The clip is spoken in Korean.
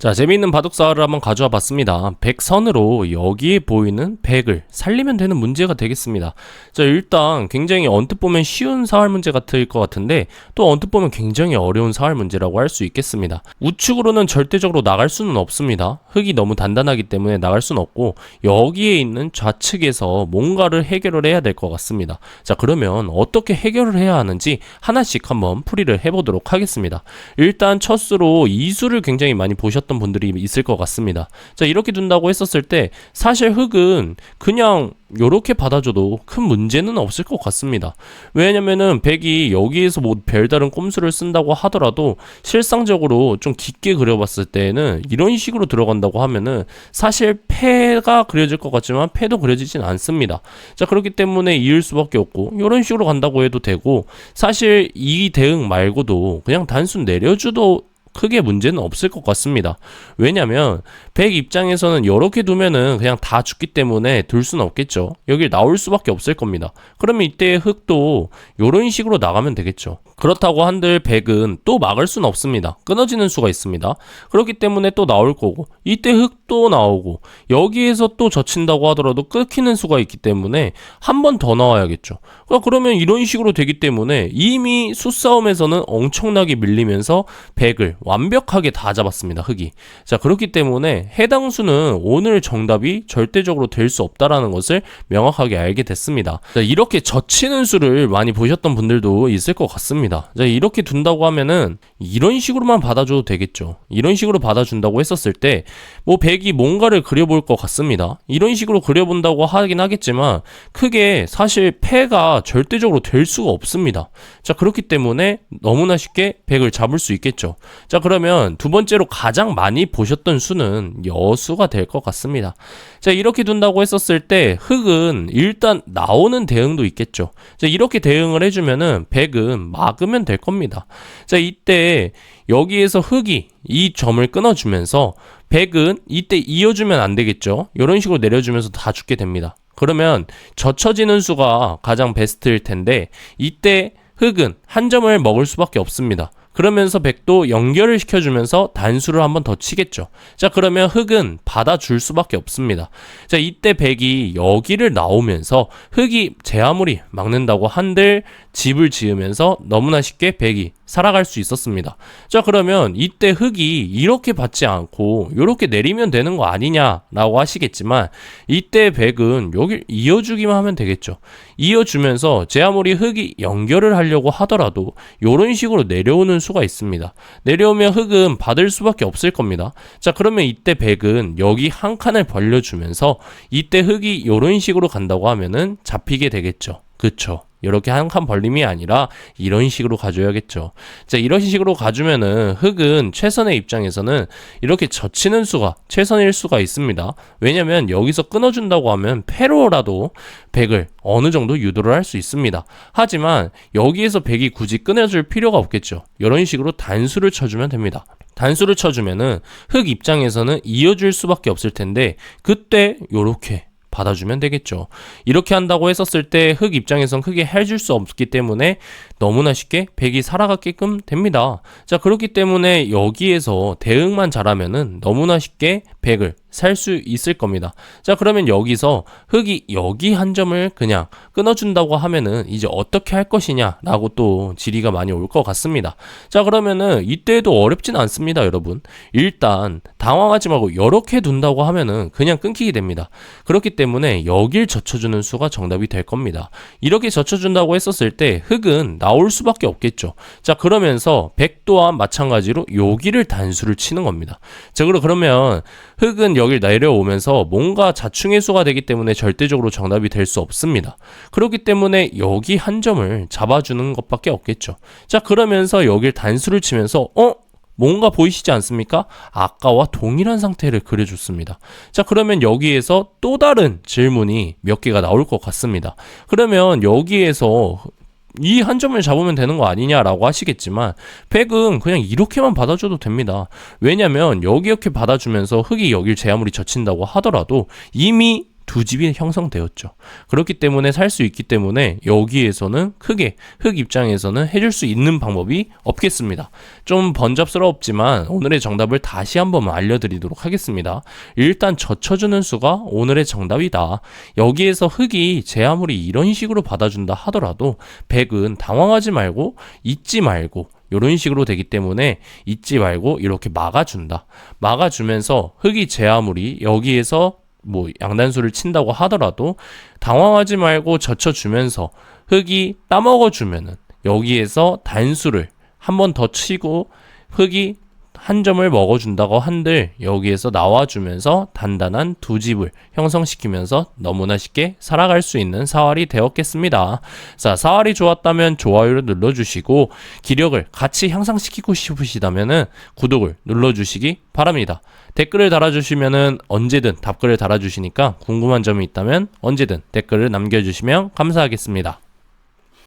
자, 재미있는 바둑사를 한번 가져와 봤습니다. 100선으로 여기에 보이는 100을 살리면 되는 문제가 되겠습니다. 자, 일단 굉장히 언뜻 보면 쉬운 사활 문제 같을 것 같은데 또 언뜻 보면 굉장히 어려운 사활 문제라고 할 수 있겠습니다. 우측으로는 절대적으로 나갈 수는 없습니다. 흙이 너무 단단하기 때문에 나갈 수는 없고 여기에 있는 좌측에서 뭔가를 해결을 해야 될 것 같습니다. 자, 그러면 어떻게 해결을 해야 하는지 하나씩 한번 풀이를 해보도록 하겠습니다. 일단 첫 수로 이수를 굉장히 많이 보셨 던 분들이 있을 것 같습니다. 자, 이렇게 둔다고 했었을 때 사실 흙은 그냥 요렇게 받아줘도 큰 문제는 없을 것 같습니다. 왜냐면은 백이 여기에서 뭐 별다른 꼼수를 쓴다고 하더라도 실상적으로 좀 깊게 그려봤을 때는 이런 식으로 들어간다고 하면은 사실 패가 그려질 것 같지만 패도 그려지진 않습니다. 자 그렇기 때문에 이을 수밖에 없고 이런 식으로 간다고 해도 되고 사실 이 대응 말고도 그냥 단순 내려주도 크게 문제는 없을 것 같습니다. 왜냐면 백 입장에서는 이렇게 두면은 그냥 다 죽기 때문에 둘 수는 없겠죠. 여길 나올 수밖에 없을 겁니다. 그러면 이때 흙도 이런 식으로 나가면 되겠죠. 그렇다고 한들 백은 또 막을 수는 없습니다. 끊어지는 수가 있습니다. 그렇기 때문에 또 나올 거고 이때 흙도 나오고 여기에서 또 젖힌다고 하더라도 끊기는 수가 있기 때문에 한 번 더 나와야겠죠. 그러니까 그러면 이런 식으로 되기 때문에 이미 수싸움에서는 엄청나게 밀리면서 백을 완벽하게 다 잡았습니다. 흙이. 자 그렇기 때문에 해당 수는 오늘 정답이 절대적으로 될 수 없다라는 것을 명확하게 알게 됐습니다. 자, 이렇게 젖히는 수를 많이 보셨던 분들도 있을 것 같습니다. 자 이렇게 둔다고 하면은 이런 식으로만 받아줘도 되겠죠. 이런 식으로 받아준다고 했었을 때 뭐 백이 뭔가를 그려볼 것 같습니다. 이런 식으로 그려본다고 하긴 하겠지만 크게 사실 패가 절대적으로 될 수가 없습니다. 자 그렇기 때문에 너무나 쉽게 백을 잡을 수 있겠죠. 자 그러면 두 번째로 가장 많이 보셨던 수는 여수가 될 것 같습니다. 자 이렇게 둔다고 했었을 때 흙은 일단 나오는 대응도 있겠죠. 자 이렇게 대응을 해주면은 백은 막으면 될 겁니다. 자 이때 여기에서 흙이 이 점을 끊어주면서 백은 이때 이어주면 안 되겠죠. 이런 식으로 내려주면서 다 죽게 됩니다. 그러면 젖혀지는 수가 가장 베스트일 텐데 이때 흙은 한 점을 먹을 수밖에 없습니다. 그러면서 백도 연결을 시켜주면서 단수를 한번 더 치겠죠. 자, 그러면 흙은 받아줄 수밖에 없습니다. 자, 이때 백이 여기를 나오면서 흙이 제 아무리 막는다고 한들 집을 지으면서 너무나 쉽게 백이 살아갈 수 있었습니다. 자, 그러면 이때 흙이 이렇게 받지 않고 이렇게 내리면 되는 거 아니냐라고 하시겠지만 이때 백은 여길 이어주기만 하면 되겠죠. 이어주면서 제 아무리 흙이 연결을 하려고 하더라도 이런 식으로 내려오는 수가 있습니다. 내려오면 흙은 받을 수밖에 없을 겁니다. 자, 그러면 이때 백은 여기 한 칸을 벌려주면서 이때 흙이 이런 식으로 간다고 하면은 잡히게 되겠죠. 그쵸. 이렇게 한 칸 벌림이 아니라 이런 식으로 가줘야겠죠. 자, 이런 식으로 가주면은 흙은 최선의 입장에서는 이렇게 젖히는 수가 최선일 수가 있습니다. 왜냐면 여기서 끊어준다고 하면 패로라도 백을 어느 정도 유도를 할 수 있습니다. 하지만 여기에서 백이 굳이 끊어줄 필요가 없겠죠. 이런 식으로 단수를 쳐주면 됩니다. 단수를 쳐주면은 흙 입장에서는 이어줄 수밖에 없을 텐데 그때 요렇게 받아주면 되겠죠. 이렇게 한다고 했었을 때흙 입장에선 크게 해줄 수 없기 때문에 너무나 쉽게 백이 살아가게끔 됩니다. 자, 그렇기 때문에 여기에서 대응만 잘하면은 너무나 쉽게 백을 살 수 있을 겁니다. 자, 그러면 여기서 흙이 여기 한 점을 그냥 끊어준다고 하면은 이제 어떻게 할 것이냐라고 또 질의가 많이 올 것 같습니다. 자, 그러면은 이때도 어렵진 않습니다, 여러분. 일단 당황하지 말고 이렇게 둔다고 하면은 그냥 끊기게 됩니다. 그렇기 때문에 여길 젖혀주는 수가 정답이 될 겁니다. 이렇게 젖혀준다고 했었을 때 흙은 나올 수밖에 없겠죠. 자, 그러면서 백 또한 마찬가지로 여기를 단수를 치는 겁니다. 자, 그러면 흙은 여길 내려오면서 뭔가 자충의 수가 되기 때문에 절대적으로 정답이 될 수 없습니다. 그렇기 때문에 여기 한 점을 잡아주는 것밖에 없겠죠. 자, 그러면서 여길 단수를 치면서 어? 뭔가 보이시지 않습니까? 아까와 동일한 상태를 그려줬습니다. 자, 그러면 여기에서 또 다른 질문이 몇 개가 나올 것 같습니다. 그러면 여기에서 이 한 점을 잡으면 되는 거 아니냐라고 하시겠지만 백은 그냥 이렇게만 받아줘도 됩니다. 왜냐면 여기 이렇게 받아주면서 흙이 여길 제 아무리 젖힌다고 하더라도 이미 두 집이 형성되었죠. 그렇기 때문에 살 수 있기 때문에 여기에서는 크게 흑 입장에서는 해줄 수 있는 방법이 없겠습니다. 좀 번잡스럽지만 오늘의 정답을 다시 한번 알려드리도록 하겠습니다. 일단 젖혀주는 수가 오늘의 정답이다. 여기에서 흑이 제 아무리 이런 식으로 받아준다 하더라도 백은 당황하지 말고 잊지 말고 이런 식으로 되기 때문에 잊지 말고 이렇게 막아준다. 막아주면서 흑이 제 아무리 여기에서 뭐 양단수를 친다고 하더라도 당황하지 말고 젖혀주면서 흑이 따먹어주면은 여기에서 단수를 한 번 더 치고 흑이 한 점을 먹어준다고 한들 여기에서 나와주면서 단단한 두 집을 형성시키면서 너무나 쉽게 살아갈 수 있는 사활이 되었겠습니다. 자, 사활이 좋았다면 좋아요를 눌러주시고 기력을 같이 향상시키고 싶으시다면은 구독을 눌러주시기 바랍니다. 댓글을 달아주시면은 언제든 답글을 달아주시니까 궁금한 점이 있다면 언제든 댓글을 남겨주시면 감사하겠습니다.